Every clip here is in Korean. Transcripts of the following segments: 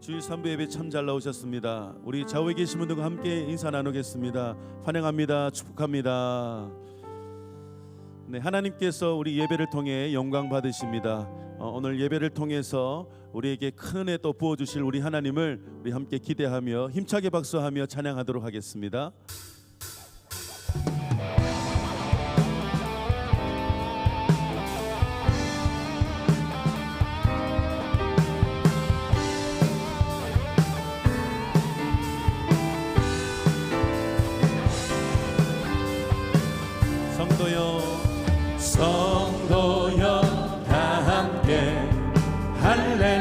주일 3부 예배 참 잘 나오셨습니다. 우리 좌우에 계신 분들과 함께 인사 나누겠습니다. 환영합니다. 축복합니다. 네, 하나님께서 우리 예배를 통해 영광 받으십니다. 어, 오늘 예배를 통해서 우리에게 큰 은혜 또 부어 주실 우리 하나님을 우리 함께 기대하며 힘차게 박수하며 찬양하도록 하겠습니다. 할렐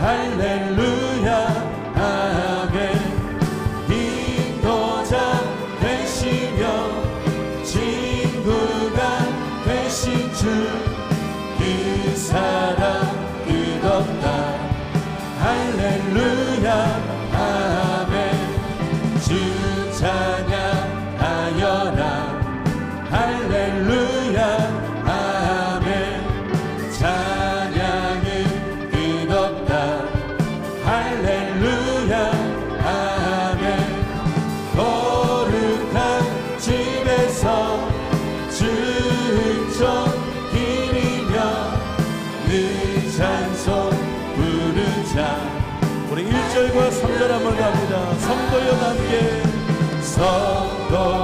할렐루야 아멘 그주 찬양 성도여 함께 성도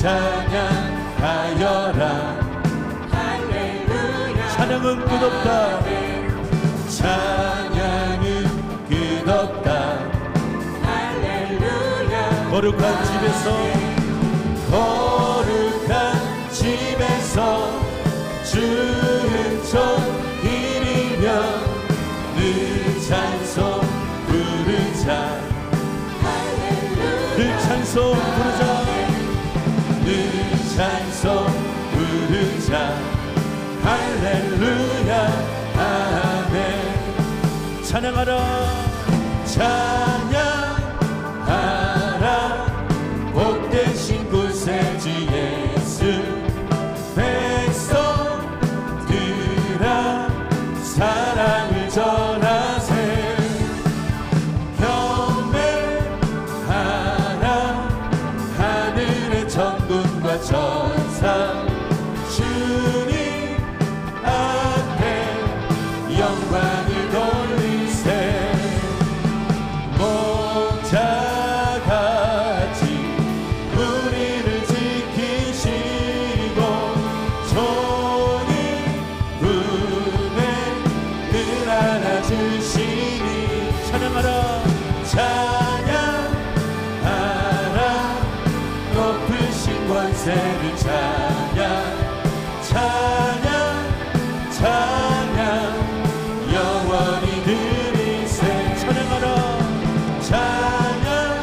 찬양하여라. 찬양은 끝없다. 찬양은 끝없다. 거룩한 집에서 찬양하라. 찬양하라. 복되신 구세주 예수. 백성들아 사랑을 전하세 경배하라. 하늘의 천군과 천사 찬양하라. 찬양하라. 높으신 권세를 찬양. 찬양 찬양. 영원히 들이세 찬양하라. 찬양하라.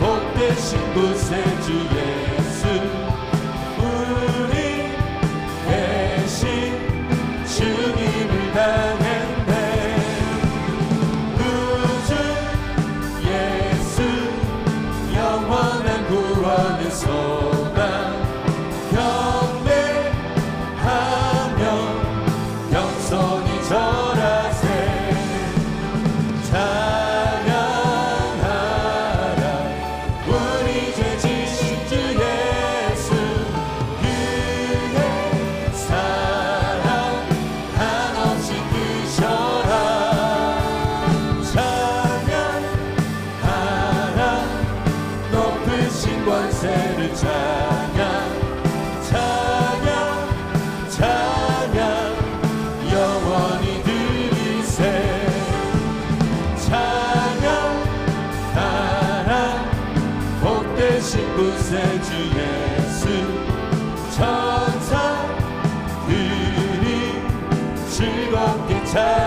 복되신 구세주의 sol. 천사들이 즐겁게 찬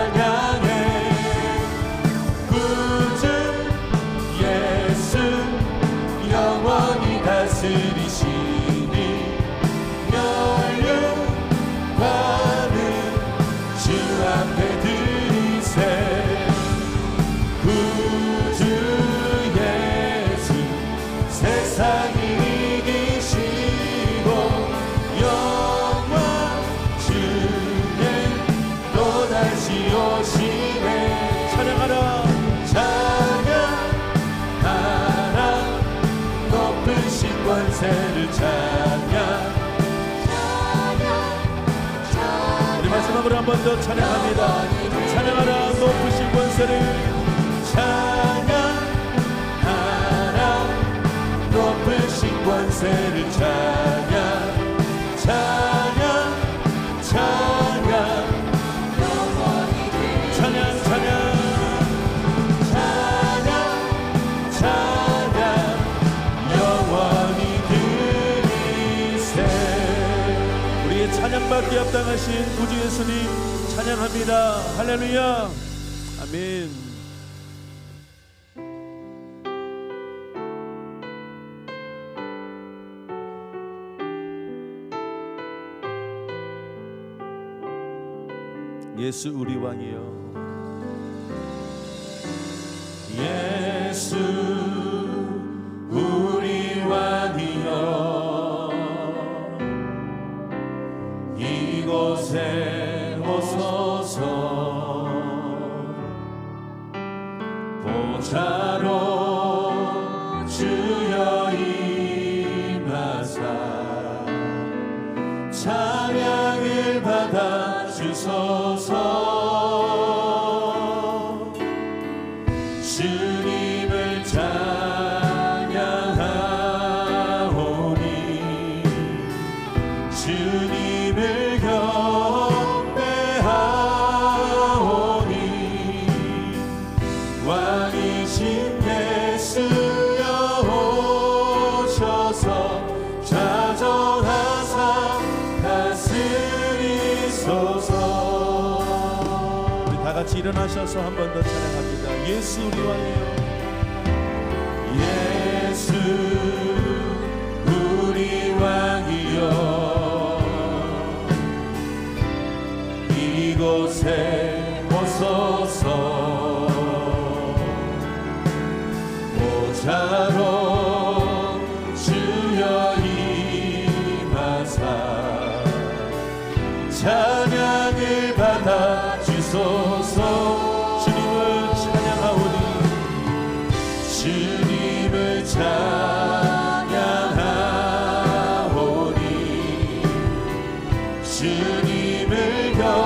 오시네 찬양하라. 찬양하라. 높으신 권세를 찬양. 우리 마지막으로 한 번 더 찬양합니다. 찬양하라. 높으신 권세를 찬양받기 합당하신 구주 예수님 찬양합니다. 할렐루야. 아멘. 예수 우리 왕이여. 예수 주님을 경배하오니 왕이신 예수 여 오셔서 좌정하사 다스리소서. 일어나셔서 한 번 더 찬양합니다. 예수 우리 왕이여 예수 우리 왕 주님을 경배하오니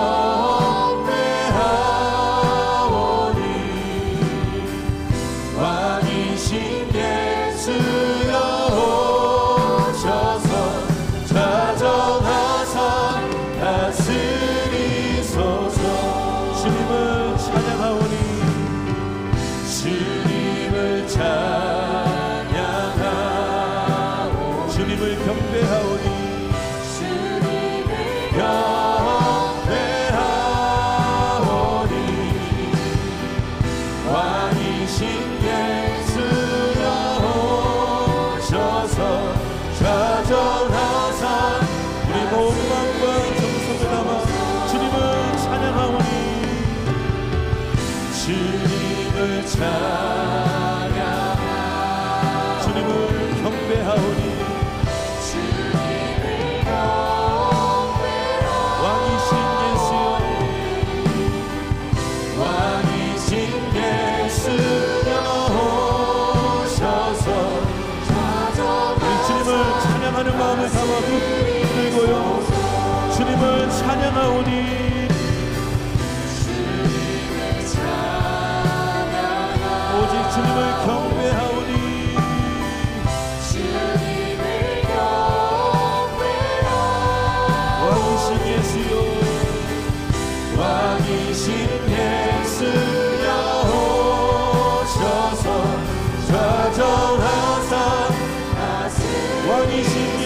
왕이신 예수여 오셔서 좌정하사 다스리소서. 주님을 찬양하오니 주 오셔서. 좌정하사 우리 모든 마음과 정성을 담아 주님을 찬양하오니. 주님을 찬양 주님을 경배하오니. 왕이신 나오니 오직 주님을 경배하오니 주님을 경배하오니 왕이신 예수요 왕이신 예수여 오셔서 좌절하사. 왕이신